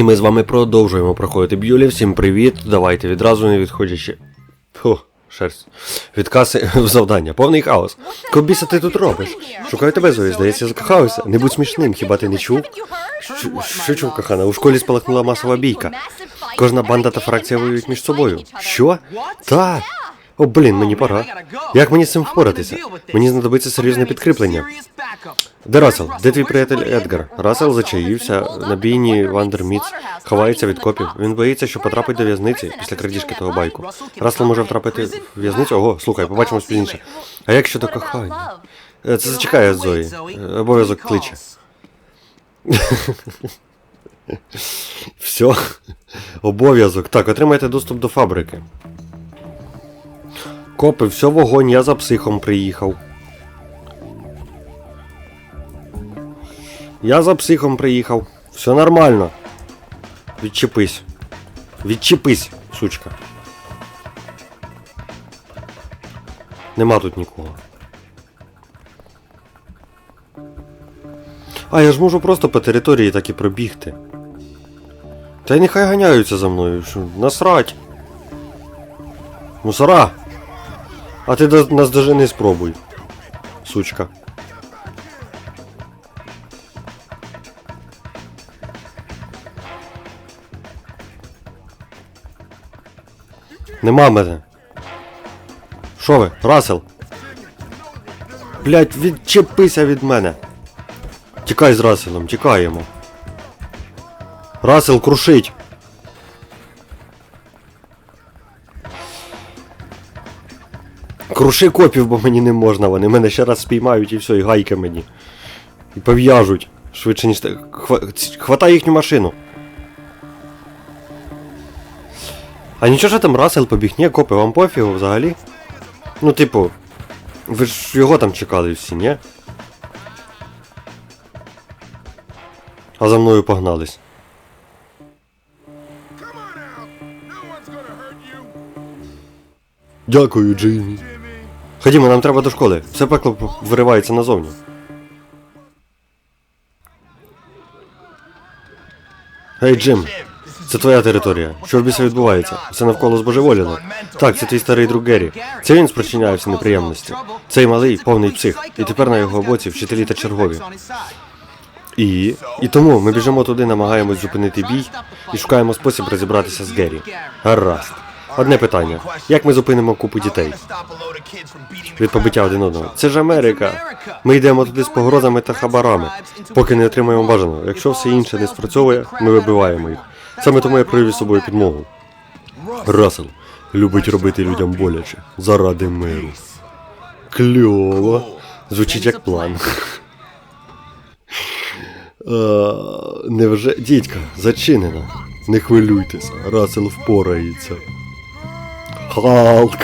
І ми з вами продовжуємо проходити б'юлі. Всім привіт. Давайте відразу не відходячи. Фу, шерсть. Від каси в завдання. Повний хаос. Кобіса ти тут робиш? Шукаю тебе, Зої, здається, закохався. Не будь смішним, хіба ти не чув? Що, чув, кохана? У школі спалахнула масова бійка. Кожна банда та фракція воюють між собою. Що? Так. О, блін, мені пора. Як мені з цим впоратися? Мені знадобиться серйозне підкріплення. Де Рассел? Де твій приятель Едгар? Рассел зачаївся на бійні Вандерміц, ховається від копів. Він боїться, що потрапить до в'язниці після крадіжки того байку. Рассел може втрапити в в'язницю? Ого, слухай, побачимось пізніше. А як щодо кохання? Е, Це зачекає Зої. Е, Обов'язок кличе. Все. Обов'язок. Так, отримайте доступ до фабрики. Копи, все вогонь, я за психом приїхав. Я за психом приїхав. Все нормально. Відчепись. Відчепись, сучка. Нема тут нікого. А, я ж можу просто по території так і пробігти. Та й нехай ганяються за мною. Насрать. Мусора! А ти до- нас даже не спробуй. Сучка. Нема мене. Що ви? Расел? Блять, відчепися від мене. Тікай з Раселом, тікаємо. Расел крушить. Круши копів, бо мені не можна, вони мене ще раз спіймають і все, і гайки мені. І пов'яжуть. Швидше, ніж Хва... Хватай їхню машину. А нічого що там Расел побіг? Ні, копи, вам пофігу взагалі? Ну, типу, ви ж його там чекали всі, ні? А за мною погнались. Дякую, Джиммі. Ходімо, нам треба до школи. Все пекло виривається назовні. Гей, Джим, це твоя територія. Що ж біса відбувається? Все навколо збожеволіло. Так, це твій старий друг Геррі. Це він спричиняє всі неприємності. Цей малий повний псих. І тепер на його боці вчителі та чергові. І. І тому ми біжимо туди, намагаємось зупинити бій і шукаємо спосіб розібратися з Геррі. Гаразд. Одне питання: як ми зупинимо купу дітей? Від побиття один одного. Це ж Америка. Ми йдемо туди з погрозами та хабарами, поки не отримаємо бажаного. Якщо все інше не спрацьовує, ми вибиваємо їх. Саме тому я привів з собою підмогу. Рассел любить робити людям боляче заради миру. Кльово. Звучить як план. Невже дідька, зачинена. Не хвилюйтеся, Рассел впорається. Халк.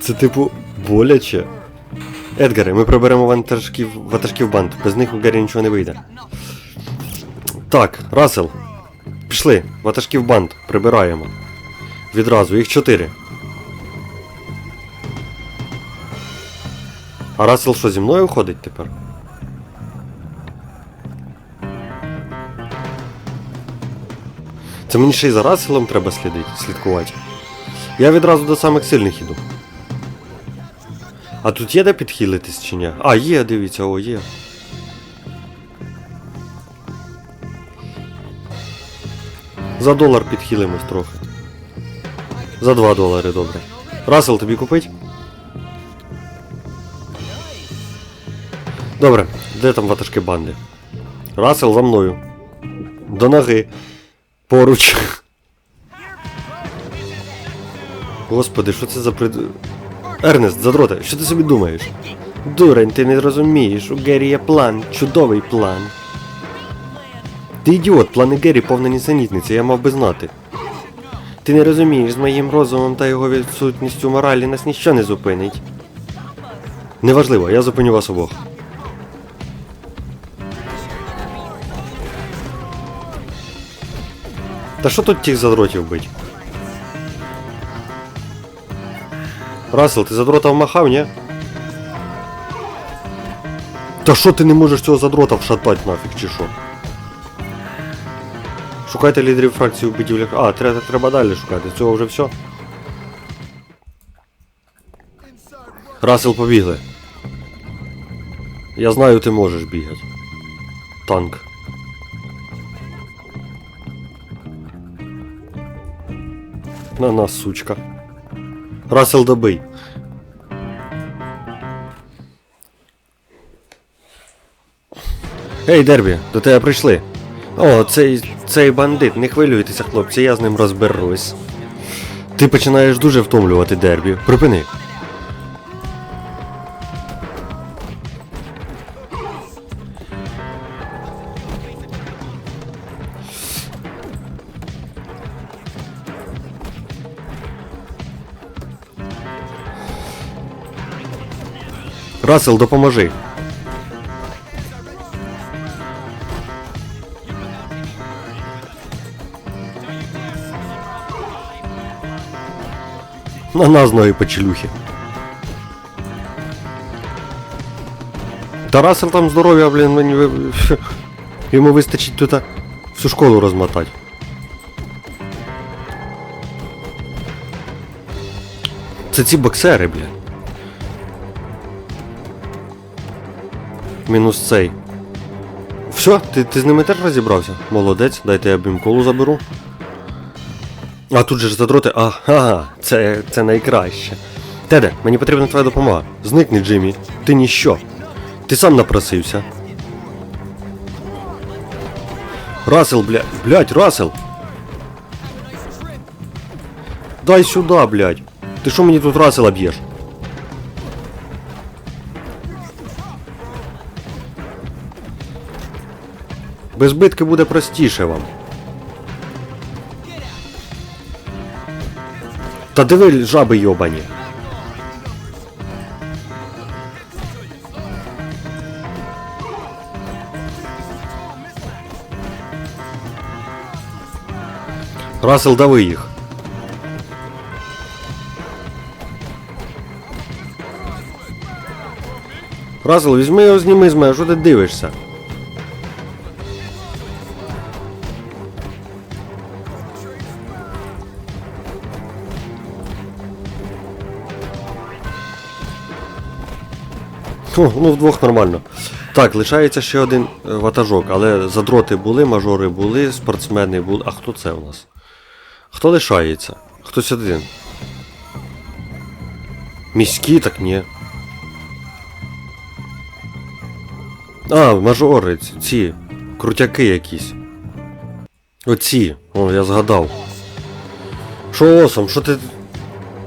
Це типу боляче. Едгаре, ми приберемо вантажків, вантажків банд. Без них у Гері нічого не вийде. Так, Рассел. Пішли, ватажків банд, прибираємо. Відразу, їх чотири. А Рассел що зі мною ходить тепер? Це мені ще й за Расселом треба слідити, слідкувати. Я відразу до самих сильних іду. А тут є де підхилитись чи ні? А, є, дивіться, о, є. За долар підхилимось трохи. За 2 долари, добре. Рассел, тобі купить? Добре, де там ватажки банди? Рассел за мною. До ноги. Поруч. Господи, що це за прид... Ернест, задроте, що ти собі думаєш? Дурень, ти не розумієш, у Геррі є план, чудовий план. Ти ідіот, плани Геррі повна нісенітниця, я мав би знати. Ти не розумієш, з моїм розумом та його відсутністю моралі нас ніщо не зупинить. Неважливо, я зупиню вас обох. Та що тут тих задротів бить? Рассел, ти задрота вмахав, ні? Та що ти не можеш цього задрота вшатати нафіг, чи що? Шукайте лідерів фракції у будівлях. А, треба, треба далі шукати. Цього вже все. Расел побігли. Я знаю, ти можеш бігати. Танк. На нас, сучка. Расел добий. Ей, Дербі, до тебе прийшли. О, цей, цей бандит, не хвилюйтеся, хлопці, я з ним розберусь. Ти починаєш дуже втомлювати Дербі. Припини. Расел, допоможи. На нас ноги почелюхи. Та Расел там здоров'я, блін, мені йому вистачить тут всю школу розмотати. Це ці боксери, блін. Мінус цей. Все, ти, ти з ними теж розібрався? Молодець, дайте я бімколу заберу. А тут же ж задроти. Ага, це, це найкраще. Теде, мені потрібна твоя допомога. Зникни, Джиммі. Ти ніщо. Ти сам напросився. Расел, блядь, блядь, Расел. Дай сюда, блядь. Ти що мені тут Расела б'єш? Без битки буде простіше вам. Та диви, жаби йобані. Расел, дави їх. Расел, візьми його зніми з мене, що ти дивишся? О, ну вдвох нормально. Так, лишається ще один е, ватажок, але задроти були, мажори були, спортсмени були. А хто це у нас? Хто лишається? Хтось один. Міські, так ні. А, мажори, ці, крутяки якісь. Оці, о, я згадав. Що осом, що ти.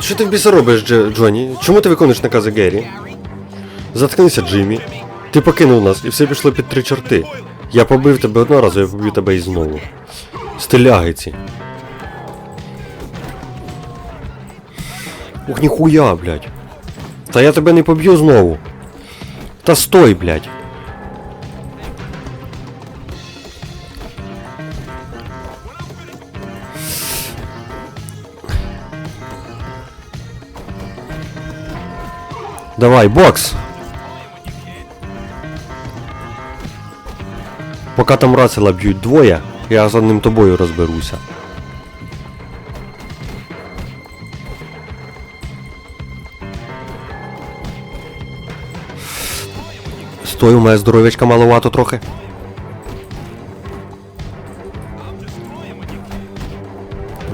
Що ти в біса робиш, Дж- Джоні? Чому ти виконуєш накази Геррі? Заткнися, Джиммі. Ти покинув нас і все пішло під три чорти. Я побив тебе одного разу, я поб'ю тебе і знову. Стилягиці. Ух, ніхуя, блядь. Та я тебе не поб'ю знову. Та стой, блядь. Давай, бокс! Поки там Расела б'ють двоє, я з одним тобою розберуся. Стой, у мене здоров'ячка маловато трохи.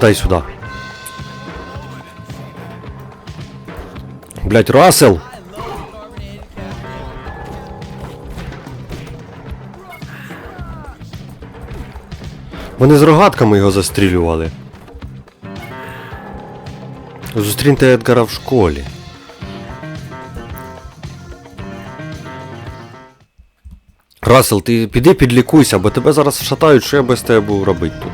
Дай сюди. Блять, Рассел! Вони з рогатками його застрілювали. Зустріньте Едгара в школі. Рассел, ти піди підлікуйся, бо тебе зараз вшатають, що я без тебе буду робити тут.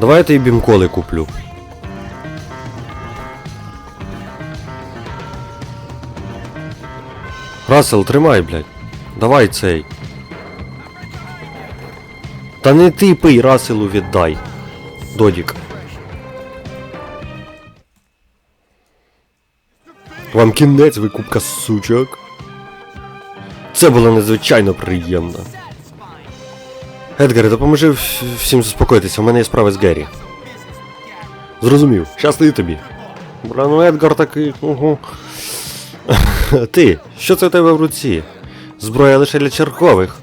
Давай я тобі бімколи куплю. Рассел, тримай, блядь. Давай цей. Та не ти пий, Расселу віддай. Додік. Вам кінець викупка сучок. Це було надзвичайно приємно. Едгаре, допоможи всім заспокоїтися, у мене є справи з Геррі. Зрозумів, щасти тобі. Бля, ну Едгар такий. Угу. Ти, що це у тебе в руці? Зброя лише для чергових.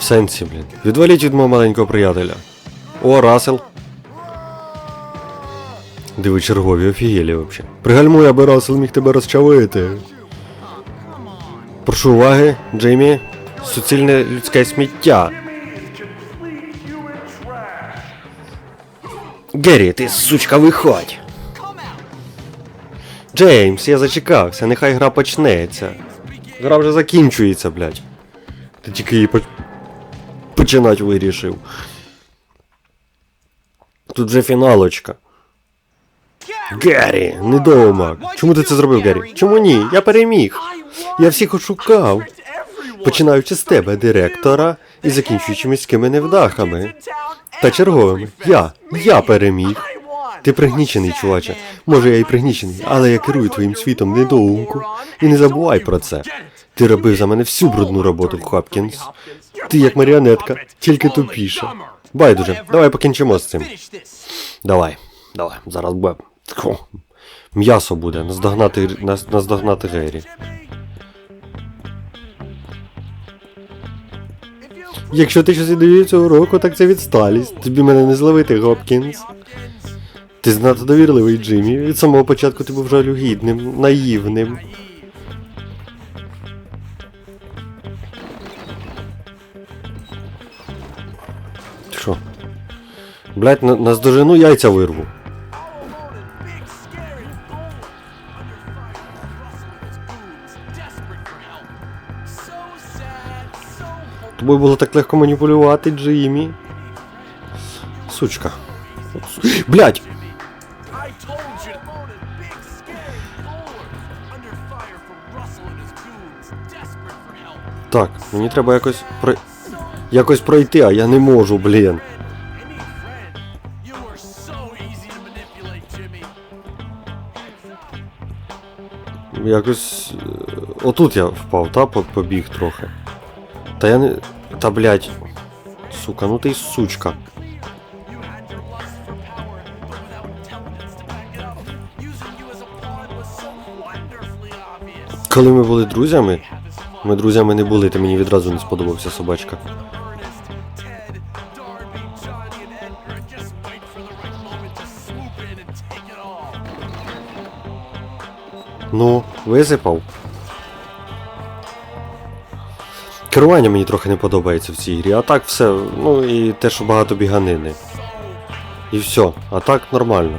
В сенсі, блін. Відваліть від мого маленького приятеля. О, Расел. Диви, чергові, офігелі вообще. Пригальмуй, аби Расел міг тебе розчавити. Прошу уваги, Джеймі. Суцільне людське сміття. Геррі, ти сучка, виходь. Джеймс, я зачекався, нехай гра почнеться. Гра вже закінчується, блядь. Ти тільки її поч... починать вирішив. Тут же фіналочка. Геррі, недоумок. Чому ти це зробив, Геррі? Чому ні? Я переміг. Я всіх ошукав. Починаючи з тебе, директора, і закінчуючи міськими невдахами. Та черговими. Я. Я переміг. Ти пригнічений, чуваче. Може, я і пригнічений, але я керую твоїм світом недоумку. І не забувай про це. Ти робив за мене всю брудну роботу, Хопкінс. Ти як маріонетка, тільки тупіша. Байдуже, давай покінчимо з цим. Давай, давай, зараз буде. М'ясо буде, наздогнати, наздогнати Геррі. Якщо ти щось даєш цього року, так це відсталість. Тобі мене не зловити, Гопкінс. Ти знато довірливий, Джиммі. Від самого початку ти був жалюгідним, наївним. Блять, на, наздожену яйця вирву. Тобою було так легко маніпулювати, Джиммі. Сучка. Блять! Так, мені треба якось про... якось пройти, а я не можу, блін. Якось. е, Отут я впав, та побіг трохи. Та я не. Та блять. Сука, ну ти й сучка. Коли ми були друзями, ми друзями не були, ти мені відразу не сподобався собачка. Ну, висипав. Керування мені трохи не подобається в цій грі, а так все, ну і те, що багато біганини. І все, а так нормально.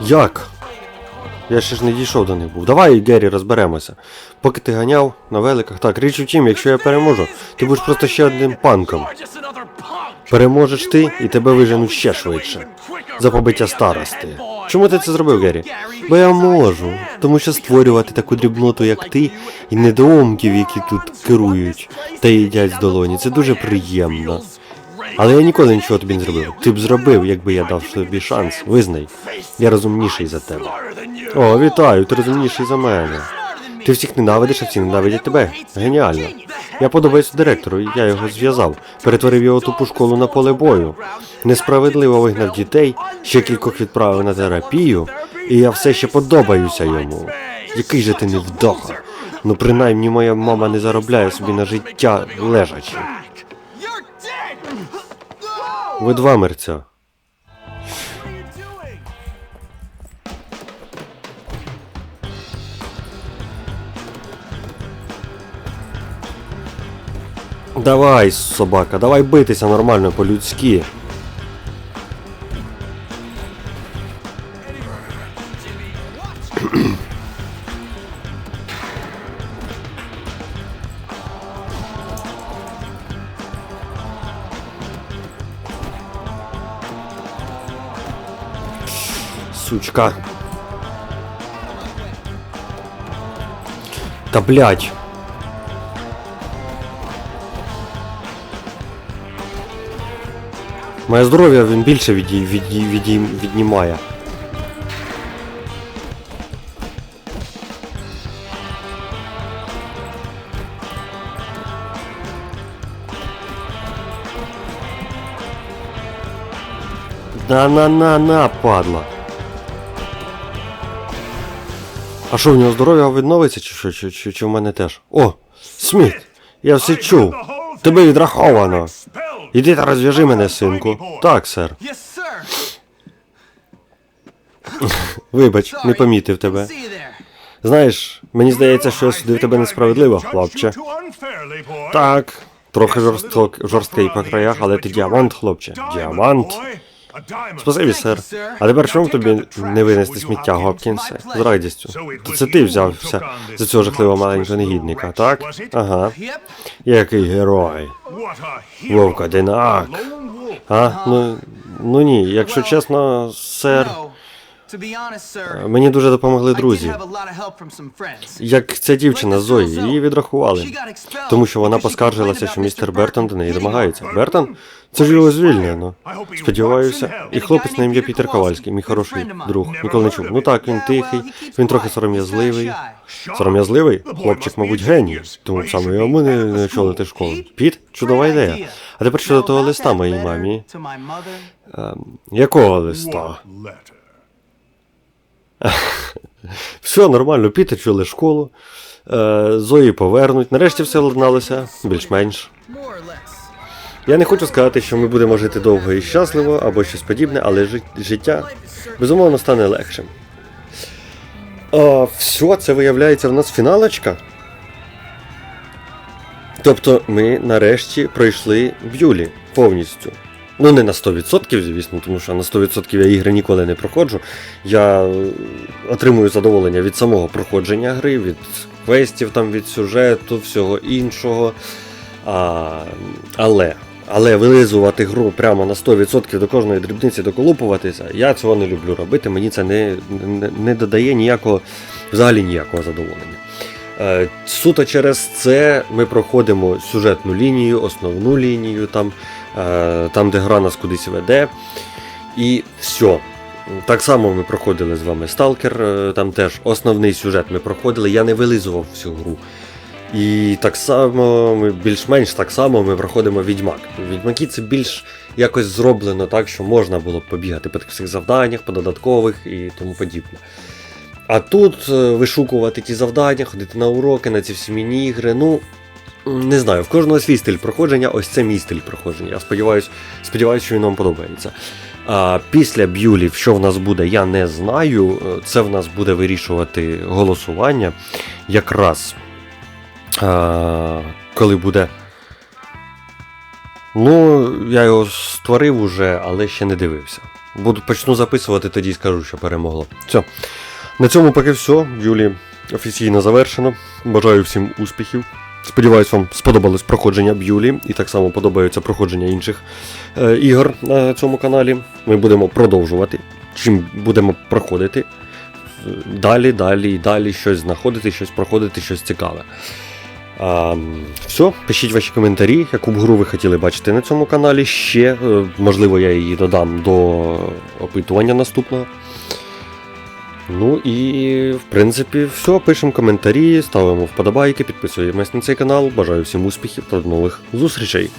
Як? Я ще ж не дійшов до них був. Давай, Геррі, розберемося. Поки ти ганяв на великах. Так, річ у тім, якщо я переможу, ти будеш просто ще одним панком. Переможеш ти, і тебе виженуть ще швидше. За побиття старости. Чому ти це зробив, Геррі? Бо я можу. Тому що створювати таку дрібноту, як ти, і недоумків, які тут керують та їдять з долоні, це дуже приємно. Але я ніколи нічого тобі не зробив. Ти б зробив, якби я дав тобі шанс. Визнай. Я розумніший за тебе. О, вітаю, ти розумніший за мене. Ти всіх ненавидиш, а всі ненавидять тебе. Геніально. Я подобаюся директору, я його зв'язав, перетворив його тупу школу на поле бою. Несправедливо вигнав дітей, ще кількох відправив на терапію, і я все ще подобаюся йому. Який же ти невдаха. Ну принаймні моя мама не заробляє собі на життя лежачи. Ви два мерця. Давай, собака, давай битися нормально по-людськи. Сучка. Та блять. Моє здоров'я він більше відій-відій віді, віднімає. На-на-на-на, падла. А що в нього здоров'я відновиться, чи що, чи, чи, чи в мене теж? О! Сміт! Я все чув! Тебе відраховано! Іди та розв'яжи мене, синку. Так, сер. Вибач, не помітив тебе. Знаєш, мені здається, що я судив тебе несправедливо, хлопче. Так, трохи жорсток, жорсткий по краях, але ти діамант, хлопче. Діамант. Спасибі, сер. А тепер чому тобі не винести сміття, Гопкінсе? З радістю. То це ти взявся за цього жахливого маленького негідника, так? Ага. Який герой. Вовка, динак. А? Ну, ну ні, якщо чесно, сер. Мені дуже допомогли друзі. have a lot of help from some friends. Як ця дівчина Зої, її відрахували. Тому що вона поскаржилася, що містер Бертон до неї домагається. Бертон? Це ж його звільнено. Сподіваюся. І хлопець на ім'я Пітер Ковальський, мій хороший друг. Ніколи не чув. Ну так, він тихий, він трохи сором'язливий. Сором'язливий? Хлопчик, мабуть, геній. Тому саме йому не, не очолити школу. Піт? Чудова ідея. А тепер щодо того листа моїй мамі. To my. Ем, якого листа? Все нормально, Піти чули школу. Е, Зої повернуть. Нарешті все ладналося, більш-менш. Я не хочу сказати, що ми будемо жити довго і щасливо або щось подібне, але життя безумовно стане легшим. А, все, це виявляється в нас фіналочка. Тобто ми нарешті пройшли б'юлі повністю. Ну, не на 100%, звісно, тому що на 100% я ігри ніколи не проходжу. Я е, отримую задоволення від самого проходження гри, від квестів, там, від сюжету, всього іншого. А, але, але вилизувати гру прямо на 100% до кожної дрібниці доколупуватися, я цього не люблю робити. Мені це не, не, не додає ніякого, взагалі ніякого задоволення. Е, Суто через це ми проходимо сюжетну лінію, основну лінію, там, там де гра нас кудись веде. І все. Так само ми проходили з вами Сталкер, е, там теж основний сюжет ми проходили, я не вилизував всю гру. І так само, більш-менш так само ми проходимо Відьмак. В Відьмакі це більш якось зроблено так, що можна було б побігати по всіх завданнях, по додаткових і тому подібне. А тут е, вишукувати ті завдання, ходити на уроки, на ці всі міні-ігри. Ну, не знаю, в кожного свій стиль проходження, ось це мій стиль проходження. Я сподіваюся, сподіваюсь, що він вам подобається. А, після б'юлів, що в нас буде, я не знаю. Е, Це в нас буде вирішувати голосування. Якраз а, коли буде. Ну, я його створив уже, але ще не дивився. Буду почну записувати, тоді скажу, що перемогло. Все. На цьому поки все. Юлі офіційно завершено. Бажаю всім успіхів. Сподіваюсь, вам сподобалось проходження Б'юлі і так само подобається проходження інших е, ігор на цьому каналі. Ми будемо продовжувати. Чим будемо проходити. Е, Далі, далі і далі щось знаходити, щось проходити, щось цікаве. А, все, пишіть ваші коментарі, яку б гру ви хотіли бачити на цьому каналі. Ще, е, можливо, я її додам до опитування наступного. Ну і в принципі все. Пишемо коментарі, ставимо вподобайки, підписуємось на цей канал. Бажаю всім успіхів та нових зустрічей.